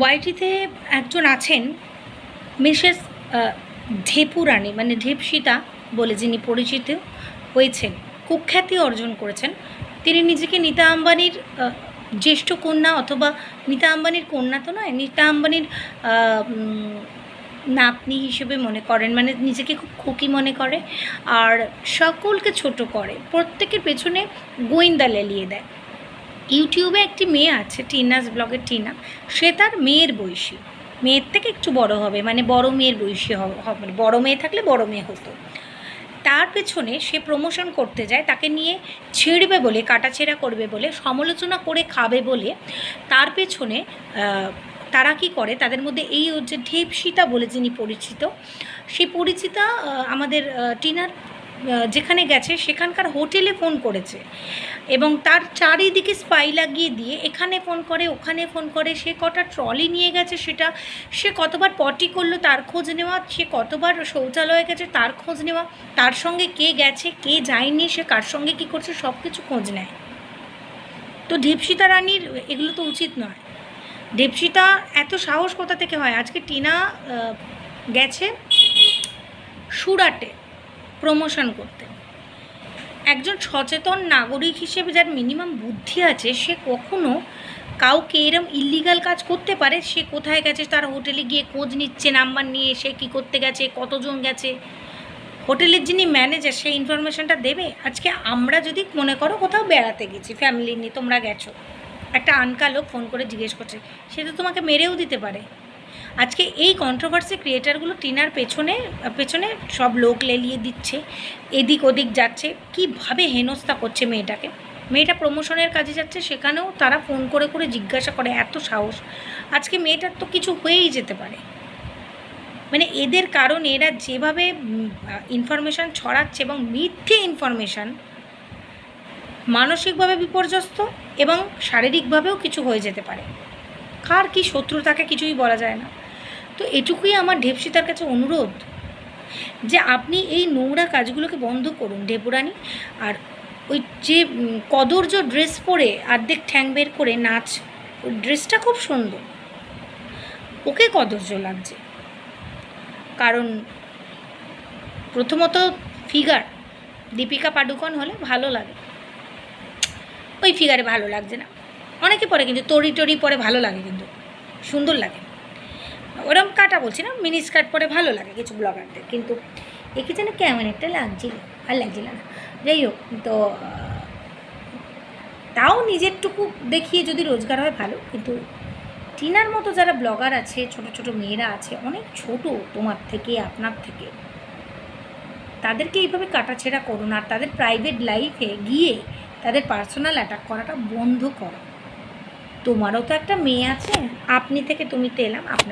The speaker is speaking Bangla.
ওয়াইটিতে একজন আছেন মিসেস ঢেপু রানী মানে ঢেপসিতা বলে যিনি পরিচিত হয়েছেন, কুখ্যাতি অর্জন করেছেন। তিনি নিজেকে নীতা আম্বানির জ্যেষ্ঠ কন্যা অথবা নীতা আম্বানির কন্যা তো নয়, নীতা আম্বানির নাতনি হিসেবে মনে করেন মানে নিজেকে খুব খুকি মনে করে, আর সকলকে ছোট করে, প্রত্যেকের পেছনে গোয়েন্দা লেলিয়ে দেয়। ইউটিউবে একটি মেয়ে আছে, টিনাস ব্লগের টিনা। সে তার মেয়ের বয়সী। মেয়ের থেকে একটু বড় হবে মানে বড় মেয়ের বয়সী হবে হবে বড় মেয়ে থাকলে বড় মেয়ে হতো। তার পেছনে সে প্রমোশন করতে যায়, তাকে নিয়ে ছিঁড়বে বলে, কাটাছেঁড়া করবে বলে, সমালোচনা করে খাবে বলে তার পেছনে তারা কি করে, তাদের মধ্যে এই যে ঢেপসিতা বলে যিনি পরিচিত, সেই পরিচিতা আমাদের টিনার যেখানে গেছে, সেখানকার হোটেলে ফোন করেছে। এবং তার চারিদিকে স্পাই লাগিয়ে দিয়ে এখানে ফোন করে, ওখানে ফোন করে, সে কটা ট্রলি নিয়ে গেছে সেটা, সে কতবার পটি করল তার খোঁজ নেওয়া, সে কতবার শৌচালয়ে গেছে তার খোঁজ নেওয়া, তার সঙ্গে কে গেছে, কে যায়নি, সে কার সঙ্গে কী করছে সব কিছু খোঁজ নেয়। তো দীপশিতা রানীর, এগুলো তো উচিত নয়। দীপশিতা এত সাহস কোথা থেকে হয়? আজকে টিনা গেছে সুরাটে। প্রমোশন করতে একজন সচেতন নাগরিক হিসেবে যার মিনিমাম বুদ্ধি আছে, সে কখনো কাউকে এরম ইল্লিগাল কাজ করতে পারে? সে কোথায় গেছে? তার হোটেলে গিয়ে খোঁজ নিচ্ছে নাম্বার নিয়ে সে কী করতে গেছে, কতজন গেছে? হোটেলের যিনি ম্যানেজার সেই ইনফরমেশনটা দেবে? আজকে আমরা যদি মনে করো কোথাও বেড়াতে গেছি ফ্যামিলি নিয়ে তোমরা গেছো, একটা আনকা লোক ফোন করে জিজ্ঞেস করছে, সে তো তোমাকে মেরেও দিতে পারে। আজকে এই কন্ট্রোভার্সি ক্রিয়েটারগুলো টিনার পেছনে পেছনে সব লোক লেলিয়ে দিচ্ছে, এদিক ওদিক যাচ্ছে। কীভাবে হেনস্থা করছে মেয়েটাকে? মেয়েটা প্রমোশনের কাজে যাচ্ছে, সেখানেও তারা ফোন করে করে জিজ্ঞাসা করে, এত সাহস। আজকে মেয়েটার তো কিছু হয়েই যেতে পারে। মানে এদের কারণে এরা যেভাবে ইনফরমেশান ছড়াচ্ছে এবং মিথ্যে ইনফরমেশান মানসিকভাবে বিপর্যস্ত এবং শারীরিকভাবেও কিছু হয়ে যেতে পারে। কার কি শত্রু তাকে কিছুই বলা যায় না। তো এটুকুই আমার ঢেপসিতার কাছে অনুরোধ যে আপনি এই নোংরা কাজগুলোকে বন্ধ করুন, ঢেপুরানি। আর ওই যে কদর্য ড্রেস পরে অর্ধেক ঠ্যাং বের করে নাচ, ওই ড্রেসটা খুব সুন্দর। ওকে কদর্য লাগছে। কারণ প্রথমত ফিগার, দীপিকা পাডুকোন হলে ভালো লাগে। ওই ফিগারে ভালো লাগছে না। অনেকে পরে কিন্তু তরি টরি পরে ভালো লাগে কিন্তু, সুন্দর লাগে। ওরম কাটা বলছি না, মিনি স্কার্ট পরে ভালো লাগে কিছু ব্লগারদের, কিন্তু একে যেন কেমন একটা লাগছিল, আর লাগছিল না। যাই হোক, তো তাও নিজেরটুকু দেখিয়ে যদি রোজগার হয় ভালো, কিন্তু টিনার মতো যারা ব্লগার আছে, ছোট ছোট মেয়েরা আছে, অনেক ছোট তোমার থেকে, আপনার থেকে, তাদেরকে এইভাবে কাটাছেড়া করো না, আর তাদের প্রাইভেট লাইফে গিয়ে তাদের পার্সোনাল অ্যাটাক করাটা বন্ধ করো। তোমারও তো একটা মেয়ে আছে। আপনি থেকে তুমি তো এলাম আপনার